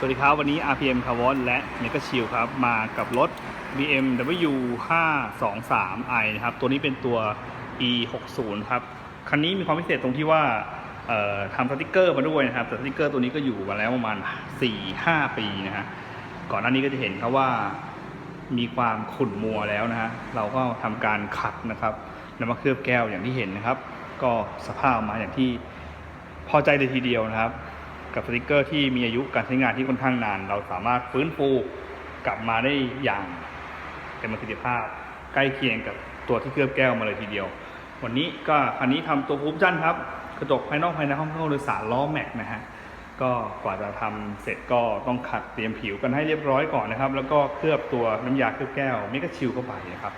สวัสดีครับ วันนี้ RPM c a r v o n และ m e g a s h i e l ครับ มากับรถ BMW 523i นะครับ ตัวนี้เป็นตัว e 6 0 ครับ คันนี้มีความพิเศษตรงที่ว่าทำสติกเกอร์มาด้วยนะครับ แต่สติกเกอร์ตัวนี้ก็อยู่มาแล้วประมาณ 4-5 ปีนะฮะ ก่อนหน้านี้ก็จะเห็นครับว่ามีความขุ่นมัวแล้วนะฮะ เราก็ทำการขัดนะครับแล้วมาเคลือบแก้วอย่างที่เห็นนะครับ ก็สภาพมาอย่างที่พอใจเลยทีเดียวนะครับ กับสติกเกอร์ที่มีอายุการใช้งานที่ค่อนข้างนาน เราสามารถฟื้นฟูกลับมาได้อย่างเต็มประสิทธิภาพ ใกล้เคียงกับตัวที่เคลือบแก้วมาเลยทีเดียว วันนี้ก็คันนี้ทำตัวฟูปชั่นครับ กระจกภายนอกภายในห้องเครื่องโดยสารล้อแม็กนะฮะก็กว่าจะทำเสร็จก็ต้องขัดเตรียมผิวกันให้เรียบร้อยก่อนนะครับ แล้วก็เคลือบตัวน้ำยาเคลือบแก้วเมกะชิลเข้าไปนะครับ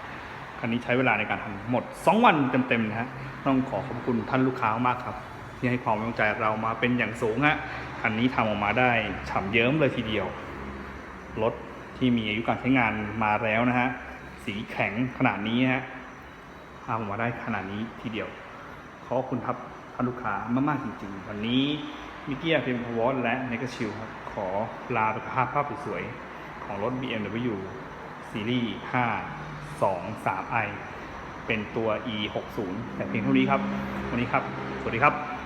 คันนี้ใช้เวลาในการทำหมด 2 วันเต็มๆนะฮะต้องขอขอบคุณท่านลูกค้ามากครับ ที่ให้ความไว้วางใจเรามาเป็นอย่างสูงฮะคันนี้ทำออกมาได้ฉ่ำเยิ้มเลยทีเดียว รถที่มีอายุการใช้งานมาแล้วนะฮะ สีแข็งขนาดนี้ฮะทำออกมาได้ขนาดนี้ทีเดียว ขอบคุณครับท่านลูกค้ามากๆจริงๆ วันนี้มิกกี้อาร์พีเอ็มพวอและเนกชิลครับ ขอลาไปกับภาพภาพสวยๆ ของรถ BMW ซีรีส์5 2 3 i เป็นตัว e 6 0แต่เพียงเท่านี้ครับ วันนี้ครับ สวัสดีครับ